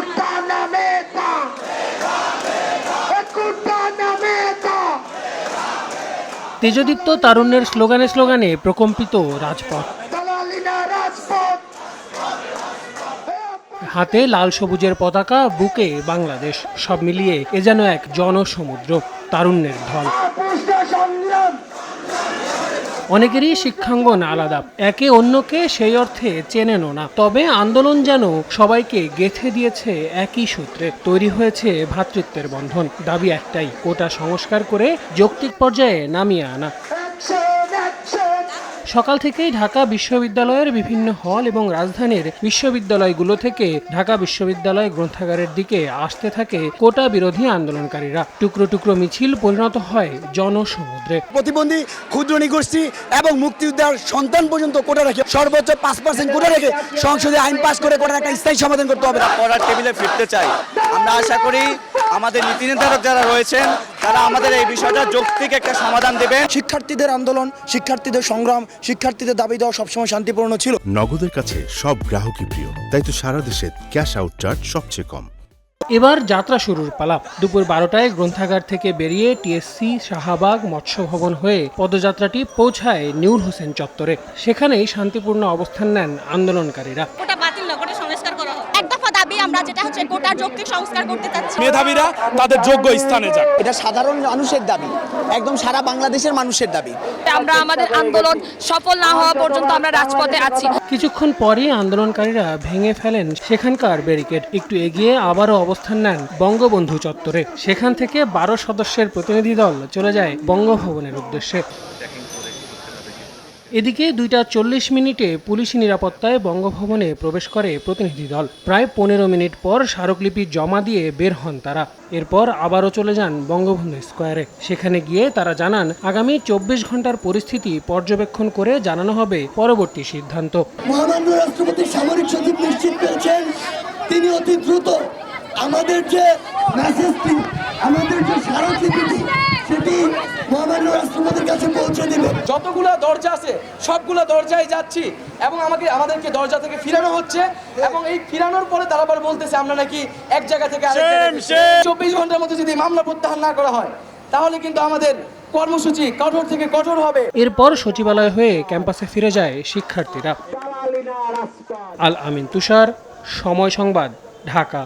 Meta! Meta! তেজদীপ্ত তারুণ্যের স্লোগানে স্লোগানে প্রকম্পিত রাজপথ। হাতে লাল সবুজের পতাকা বুকে বাংলাদেশ। সব মিলিয়ে এ যেন এক জনসমুদ্র তারুণ্যের ঢল। অনেকেরই শিক্ষাঙ্গন আলাদা। একে অন্যকে সেই অর্থে চেনেনও না। তবে আন্দোলন যেন সবাইকে গেথে দিয়েছে একই সূত্রে। তৈরি হয়েছে ভ্রাতৃত্বের বন্ধন। দাবি একটাই, কোটা সংস্কার করে যৌক্তিক পর্যায়ে নামিয়ে আনা! সকাল থেকেই ঢাকা বিশ্ববিদ্যালয়ের বিভিন্ন হল এবং রাজধানীর বিশ্ববিদ্যালয়গুলো থেকে ঢাকা বিশ্ববিদ্যালয় গ্রন্থাগারের দিকে আসতে থাকে কোটা বিরোধী আন্দোলনকারীরা। টুকরো টুকরো মিছিল পরিণত হয় জনসমুদ্রে। প্রতিবন্ধী ক্ষুদ্র নিগোষ্ঠী এবং মুক্তিযোদ্ধার সন্তান পর্যন্ত কোটা রেখে সর্বোচ্চ পাঁচ পার্সেন্ট কোটা রেখে সংসদে আইন পাস করে কোটার একটা স্থায়ী সমাধান করতে হবে। পড়ার টেবিলে ফিরতে চাই। আমরা আশা করি আমাদের নীতি নির্ধারক যারা রয়েছেন তারা আমাদের এই বিষয়টা যৌক্তিক একটা সমাধান দেবেন। শিক্ষার্থীদের আন্দোলন শিক্ষার্থীদের সংগ্রাম শিক্ষার্থীদের দাবি দেওয়া সবসময় শান্তিপূর্ণ ছিল। নগদের কাছে সব গ্রাহকই প্রিয় তাই তো সারা দেশে ক্যাশ আউট চার্জ সবচেয়ে কম। এবার যাত্রা শুরুর পালা। দুপুর বারোটায় গ্রন্থাগার থেকে বেরিয়ে টিএসসি শাহবাগ মৎস্য ভবন হয়ে পদযাত্রাটি পৌঁছায় নিউর হোসেন চত্বরে। সেখানেই শান্তিপূর্ণ অবস্থান নেন আন্দোলনকারীরা কোটা বাতিল না কোটা সংস্কার করা হোক এক দফা দাবি আমরা যেটা হচ্ছে কোটার যৌক্তিক সংস্কার করতে চাচ্ছি। মেধাবীরা তাদের যোগ্য স্থানে যাক। এটা সাধারণ মানুষের দাবি একদম সারা বাংলাদেশের মানুষের দাবি। আমরা আমাদের আন্দোলন সফল না হওয়া পর্যন্ত আমরা রাজপথে আছি। কিছুক্ষণ পরই আন্দোলনকারীরা ভেঙে ফেলেন সেখানকার ব্যারিকেড। একটু এগিয়ে আবারও অবস্থান নেন বঙ্গবন্ধু চত্বরে। সেখান থেকে বারো সদস্যের প্রতিনিধি দল চলে যায় বঙ্গভবনের উদ্দেশ্যে। এদিকে দুইটা চল্লিশ মিনিটে পুলিশি নিরাপত্তায় বঙ্গভবনে প্রবেশ করে প্রতিনিধি দল। প্রায় পনেরো মিনিট পর স্মারকলিপি জমা দিয়ে বের হন তারা। এরপর আবারও চলে যান বঙ্গবন্ধু স্কোয়ারে। সেখানে গিয়ে তারা জানান, আগামী চব্বিশ ঘণ্টার পরিস্থিতি পর্যবেক্ষণ করে জানানো হবে পরবর্তী সিদ্ধান্ত। মহামান্য রাষ্ট্রপতি সামরিক সচিব নিশ্চিত করেছেন, তিনি অতি দ্রুত আমাদের যে মেসেজটি আমাদের যে স্মারকলিপিটি মহামান্য রাষ্ট্রপতির কাছে পৌঁছে দেবেন যতগুলা দরজা আছে সবগুলা দরজায় যাচ্ছি এবং আমাকে আমাদেরকে দরজা থেকে ফিরানো হচ্ছে এবং এই ফিরানোর পরে তারা আবার বলতেছে আমরা নাকি এক জায়গা থেকে চব্বিশ ঘণ্টার মধ্যে যদি মামলা প্রত্যাহার না করা হয় তাহলে কিন্তু আমাদের কর্মসূচি কঠোর থেকে কঠোর হবে। এরপর সচিবালয় হয়ে ক্যাম্পাসে ফিরে যায় শিক্ষার্থীরা। আল আমিন তুষার সময় সংবাদ ঢাকা।